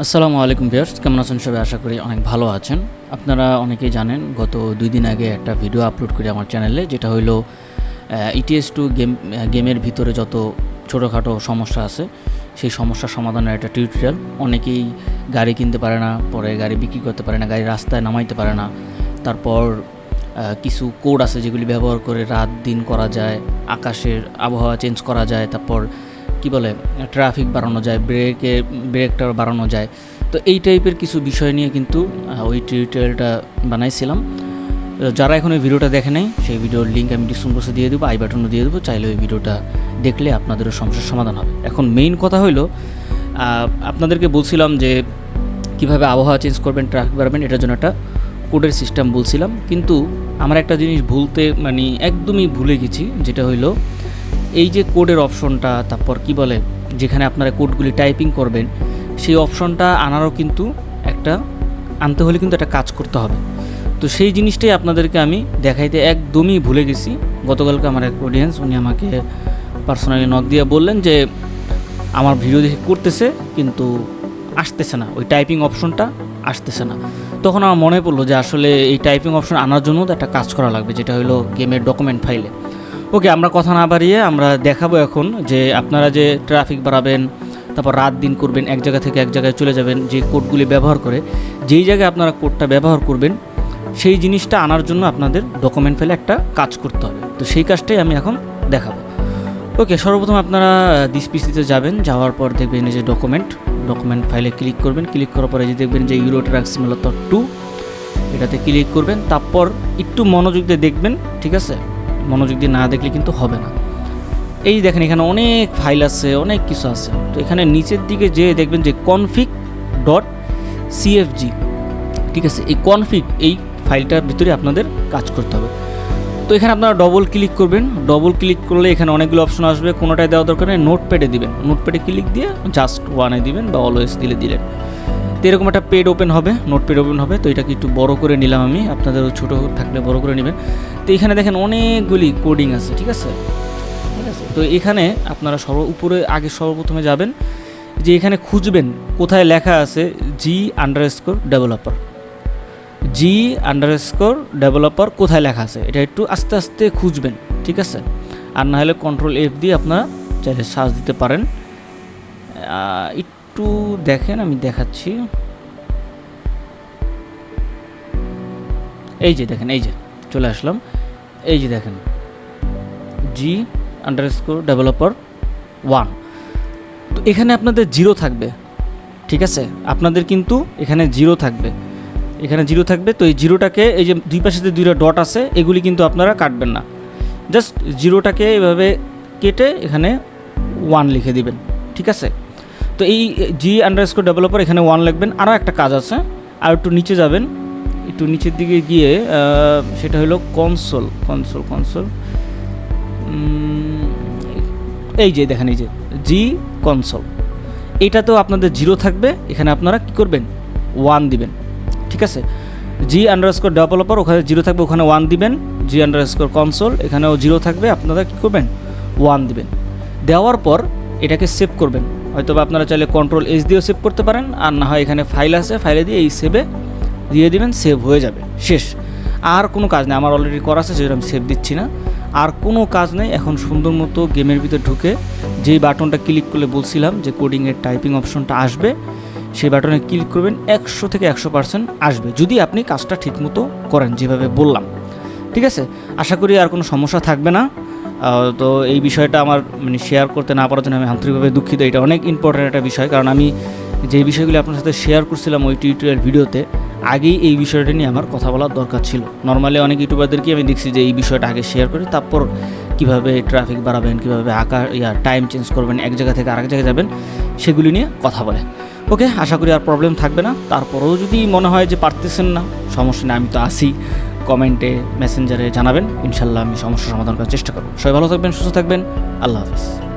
আসসালামু আলাইকুম ভিউয়ার্স, কেমন আছেন সবাই? আশা করি অনেক ভালো আছেন। আপনারা অনেকেই জানেন, গত দুই দিন আগে একটা ভিডিও আপলোড করি আমার চ্যানেলে, যেটা হলো ইটিএস টু গেম গেমের ভিতরে যত ছোটোখাটো সমস্যা আছে, সেই সমস্যার সমাধানের একটা টিউটোরিয়াল অনেকেই গাড়ি কিনতে পারে না, পরে গাড়ি বিক্রি করতে পারে না, গাড়ি রাস্তায় নামাইতে পারে না। তারপর কিছু কোড আছে যেগুলি ব্যবহার করে রাত দিন করা যায়, আকাশের আবহাওয়া চেঞ্জ করা যায়, তারপর কি বলে ট্রাফিক বাড়ানো যায় ব্রেকে ব্রেকটা বাড়ানো যায়। তো এই টাইপের কিছু বিষয় নিয়ে কিন্তু ওই টিউটোরিয়ালটা বানাইছিলাম। যারা এখন ওই ভিডিওটা দেখে নাই, সেই ভিডিওর লিঙ্ক আমি ডিসক্রিপশন দিয়ে দেবো, আই বাটনও দিয়ে দেবো। চাইলে ওই ভিডিওটা দেখলে আপনাদেরও সমস্যার সমাধান হবে। এখন মেইন কথা হলো আপনাদেরকে বলছিলাম যে কীভাবে আবহাওয়া চেঞ্জ করবেন ট্রাফিক বাড়াবেন, এটার জন্য একটা কোডের সিস্টেম বলছিলাম। কিন্তু আমার একটা জিনিস ভুলতে মানে একদমই ভুলে গেছি, যেটা হইল এই যে কোডের অপশনটা, তারপর কি বলে, যেখানে আপনারা কোডগুলি টাইপিং করবেন, সেই অপশনটা আনারও কিন্তু একটা, আনতে হলে কিন্তু একটা কাজ করতে হবে। তো সেই জিনিসটাই আপনাদেরকে আমি দেখাইতে একদমই ভুলে গেছি। গতকালকে আমার এক অডিয়েন্স উনি আমাকে পার্সোনালি নক দিয়ে বললেন যে, আমার ভিডিও দেখে করতেছে, কিন্তু আসতেছে না। ওই টাইপিং অপশনটা আসতেছে না। তখন আমার মনে পড়ল যে, আসলে এই টাইপিং অপশন আনার জন্য তো একটা কাজ করা লাগবে, যেটা হলো গেমের ডকুমেন্ট ফাইলে ওকে, আমরা কথা না বাড়িয়ে আমরা দেখাবো এখন যে আপনারা যে ট্রাফিক বাড়াবেন, তারপর রাত দিন করবেন, এক জায়গা থেকে এক জায়গায় চলে যাবেন, যে কোডগুলি ব্যবহার করে, যেই জায়গায় আপনারা কোডটা ব্যবহার করবেন, সেই জিনিসটা আনার জন্য আপনাদের ডকুমেন্ট ফেলে একটা কাজ করতে হবে। তো সেই কাজটাই আমি এখন দেখাবো। ওকে, সর্বপ্রথম আপনারা দিস পিসিতে যাবেন, যাওয়ার পর দেখবেন এই যে ডকুমেন্ট ডকুমেন্ট ফাইলে ক্লিক করবেন, ক্লিক করার পরে যে দেখবেন যে ইউরো ট্রাক সিমুলেটর টু এটাতে ক্লিক করবেন, তারপর একটু মনোযোগ দিয়ে দেখবেন, ঠিক আছে? মনোযোগ দিয়ে না দেখলে কিন্তু হবে না। এই দেখেন এখানে অনেক ফাইল আছে, অনেক কিছু আছে। তো এখানে নিচের দিকে যে দেখবেন যে কনফিগ ডট সিএফজি ঠিক আছে? এই কনফিগ এই ফাইলটার ভিতরে আপনাদের কাজ করতে হবে। তো এখানে আপনারা ডবল ক্লিক করবেন। ডবল ক্লিক করলে এখানে অনেকগুলো অপশন আসবে। কোনোটায় দেওয়া দরকার নেই নোটপ্যাডে দিবেন। নোটপ্যাডে ক্লিক দিয়ে জাস্ট ওয়ানে দিবেন বা অলওয়েজ দিলে দিলেন। তো এরকম একটা পেড ওপেন হবে নোটপ্যাড ওপেন হবে, তো এটাকে একটু বড় করে নিলাম আমি, আপনাদেরও ছোটো থাকলে বড় করে নেবেন। তো এখানে দেখেন অনেকগুলি কোডিং আছে, ঠিক আছে? ঠিক আছে? তো এখানে আপনারা সর্ব, উপরে, আগে সর্বপ্রথমে যাবেন, যে এখানে খুঁজবেন কোথায় লেখা আছে G underscore developer G underscore developer কোথায় লেখা আছে? এটা একটু আস্তে আস্তে খুঁজবেন, ঠিক আছে? আর না হলে কন্ট্রোল এফ দিয়ে আপনারা চাইলে সার্চ দিতে পারেন। একটু দেখেন, আমি দেখাচ্ছি। এই যে দেখেন, এই যে চলে আসলাম। এই যে দেখেন G underscore developer one তো এখানে আপনাদের জিরো থাকবে, ঠিক আছে? আপনাদের কিন্তু এখানে জিরো থাকবে। এখানে জিরো থাকবে, তো এই জিরোটাকে এই যে দুই পাশে যে দুইটা ডট আছে, এগুলি কিন্তু আপনারা কাটবেন না। জাস্ট জিরোটাকে এভাবে কেটে এখানে ওয়ান লিখে দিবেন, ঠিক আছে? তো এই জি আন্ডারস্কোর ডেভেলপার এখানে ওয়ান লিখবেন। আরও একটা কাজ আছে, আর একটু নিচে যাবেন। একটু নিচের দিকে গিয়ে সেটা হলো কনসোল কনসোল কনসোল এই যে দেখেন, এই যে জি কনসোল এটাতেও আপনাদের জিরো থাকবে। এখানে আপনারা কি করবেন? ওয়ান দিবেন। ঠিক আছে? জি আন্ডারস্কোর ডেভেলপার ওখানে জিরো থাকবে, ওখানে ওয়ান দিবেন। জি আন্ডারস্কোর কনসোল এখানেও জিরো থাকবে। আপনারা কী করবেন? ওয়ান দিবেন। দেওয়ার পর এটাকে সেভ করবেন। হয়তো আপনারা চাইলে কন্ট্রোল এস দিয়েও সেভ করতে পারেন, আর না হয় এখানে ফাইল আছে ফাইলে দিয়ে এই সেভে দিয়ে দিবেন সেভ হয়ে যাবে। শেষ। আর কোনো কাজ নেই, আমার অলরেডি করা আছে সেটা আমি সেভ দিচ্ছি না। আর কোনো কাজ নেই, এখন সুন্দর মতো গেমের ভিতর ঢুকে যেই বাটনটা ক্লিক করলে বলছিলাম যে কোডিংয়ের টাইপিং অপশনটা আসবে, সেই বাটনে ক্লিক করবেন, একশো থেকে একশো পার্সেন্ট আসবে, যদি আপনি কাজটা ঠিকমতো করেন, যেভাবে বললাম। ঠিক আছে? আশা করি আর কোনো সমস্যা থাকবে না। তো এই বিষয়টা আমার মানে শেয়ার করতে না পারার জন্য আমি আন্তরিকভাবে দুঃখিত। এটা অনেক ইম্পর্ট্যান্ট একটা বিষয়, কারণ আমি যে বিষয়গুলি আপনার সাথে শেয়ার করছিলাম ওই টিউটোরিয়াল ভিডিওতে, আগেই এই বিষয়টা নিয়ে আমার কথা বলার দরকার ছিল। নর্মালি অনেক ইউটিউবারদেরকে আমি দেখছি যে এই বিষয়টা আগে শেয়ার করি, তারপর কীভাবে ট্রাফিক বাড়াবেন, কীভাবে আঁকা ইয়া টাইম চেঞ্জ করবেন, এক জায়গা থেকে আরেক জায়গায় যাবেন, সেগুলি নিয়ে কথা বলে। ওকে আশা করি আর প্রবলেম থাকবে না। তারপরেও যদি মনে হয় যে পারতেছেন না, সমস্যা নেই, আমি তো আসি কমেন্টে, মেসেঞ্জারে জানাবেন। ইনশাল্লাহ আমি সমস্যার সমাধান করার চেষ্টা করব। সবাই ভালো থাকবেন, সুস্থ থাকবেন। আল্লাহ হাফিজ।